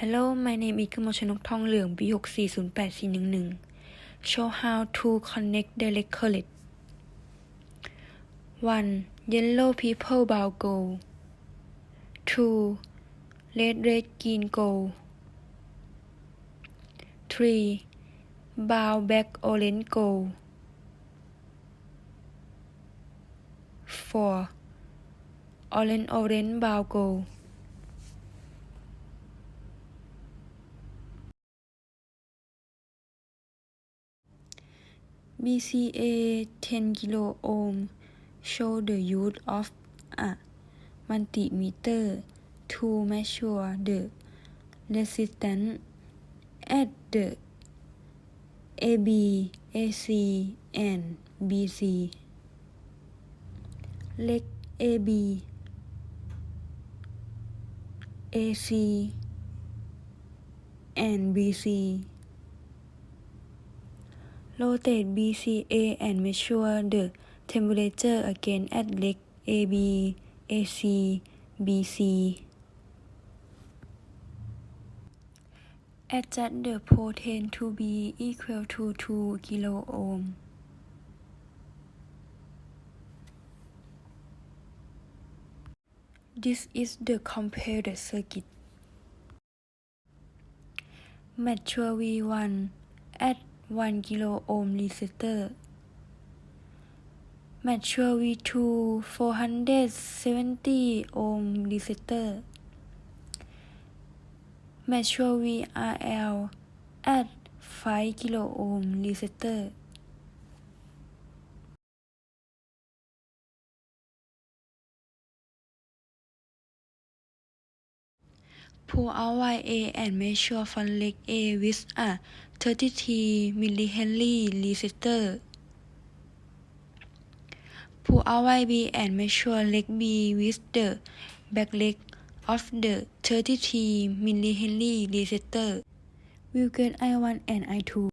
Hello my name is กมลชนกทองเหลือง B 6 4 0 8 4 1 1 Show how to connect direct current 1. Yellow people bow go 2. Red red green go 3. Bow back orange go 4. Orange orange bow go BCA 10 kilo ohm show the use of a multimeter to measure the resistance at the AB, AC, and BC. Leg AB, AC, and BC rotate BCA and measure the temperature again at leg AB, AC, BC. Adjust the potential to be equal to 2 kilo ohm. This is the compared circuit. Mature V1 at 1 kilo ohm resistor. Mature V2 470 ohm resistor. Mature VRL at 5 kilo ohm resistor. Pull out wire A and measure front leg A with a 33 millihenry resistor. Pull out wire B and measure leg B with the back leg of the 33 millihenry resistor. We'll get I1 and I2.